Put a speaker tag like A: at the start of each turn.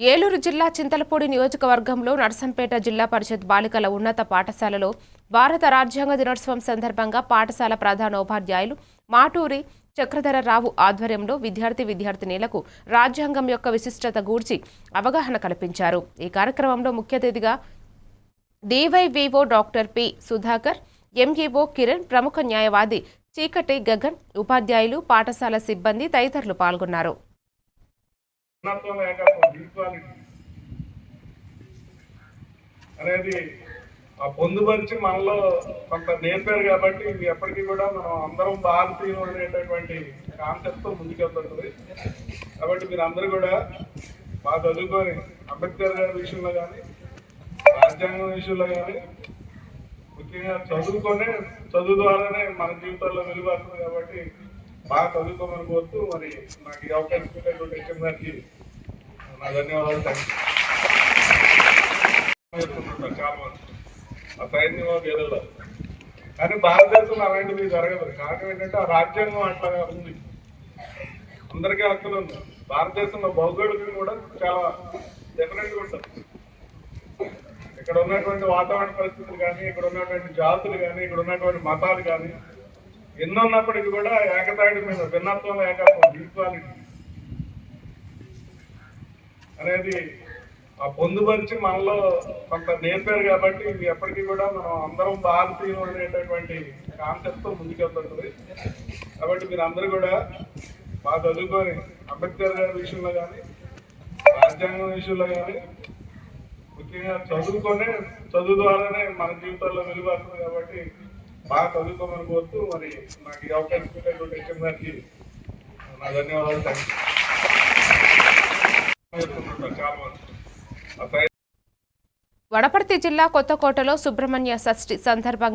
A: ఏలూరు జిల్లా చింతలపూడి నియోజకవర్గంలో నర్సంపేట జిల్లా పరిషత్ బాలికల ఉన్నత పాఠశాలలో భారత రాజ్యాంగ దినోత్సవం సందర్భంగా పాఠశాల ప్రధానోపాధ్యాయులు మాటూరి చక్రధరరావు ఆధ్వర్యంలో విద్యార్థి విద్యార్థినీలకు రాజ్యాంగం యొక్క విశిష్టత గూర్చి అవగాహన కల్పించారు. ఈ కార్యక్రమంలో ముఖ్య అతిథిగా DYVO doctor P Sudhakar MEO Kiran ప్రముఖ న్యాయవాది చీకటి గగన్ ఉపాధ్యాయులు పాఠశాల సిబ్బంది తదితరులు పాల్గొన్నారు.
B: అనేది ఆ పొందుపరిచి మనలో కొంత నేర్పారు కాబట్టి ఇది ఎప్పటికీ కూడా మనం అందరం భారతీయులు అనేటటువంటి కాన్సెప్ట్తో ముందుకెళ్తుంటుంది. కాబట్టి మీరు అందరూ కూడా బాగా చదువుకొని అంబేద్కర్ గారి విషయంలో కానీ రాజ్యాంగం విషయంలో కానీ ముఖ్యంగా చదువుకొనే చదువు ద్వారానే మన జీవితాల్లో వెలువడుతుంది కాబట్టి బాగా చదువుకోమని కోరుతూ మరి నాకు ఈ అవకాశం ఇచ్చినటువంటి హెచ్ఎం దానికి నా ధన్యవాదాలు. థ్యాంక్ చాలా మంది. ఆ సైన్యం ఏదో కానీ భారతదేశంలో అలాంటిది జరగదు. కారణం ఏంటంటే ఆ రాజ్యాంగం అట్లా ఉంది. అందరికీ హక్కులు ఉంది భారతదేశంలో భౌగోళికం కూడా చాలా డిఫరెంట్గా ఉంటుంది. ఇక్కడ ఉన్నటువంటి వాతావరణ పరిస్థితులు కానీ ఇక్కడ ఉన్నటువంటి జాతులు కానీ ఇక్కడ ఉన్నటువంటి మతాలు కానీ ఎన్నో ఉన్నప్పటికీ కూడా ఏకతాటి మీద భిన్నత్వం ఏకత్వం ఈక్వాలిటీ అనేది ఆ పొందుపరిచి మనలో కొంత నేర్పారు కాబట్టి ఇది ఎప్పటికీ కూడా మనం అందరం భారతీయులు అనేటటువంటి కాన్సెప్ట్తో ముందుకెళ్తుంటుంది. కాబట్టి మీరు అందరూ కూడా బాగా చదువుకొని అంబేద్కర్ గారి విషయంలో కానీ రాజ్యాంగం విషయంలో కానీ ముఖ్యంగా చదువుకొనే చదువు ద్వారానే మన జీవితాల్లో వెలువడుతుంది కాబట్టి బాగా చదువుకోమని కోరుతూ మరి నాకు ఈ అవకాశం ఇచ్చినటువంటి హెచ్ఎం గారికి నా ధన్యవాదాలు. చాలా మంది
A: వడపర్తి జిల్లా కొత్తకోటలో సుబ్రహ్మణ్య షష్ఠి సందర్భంగా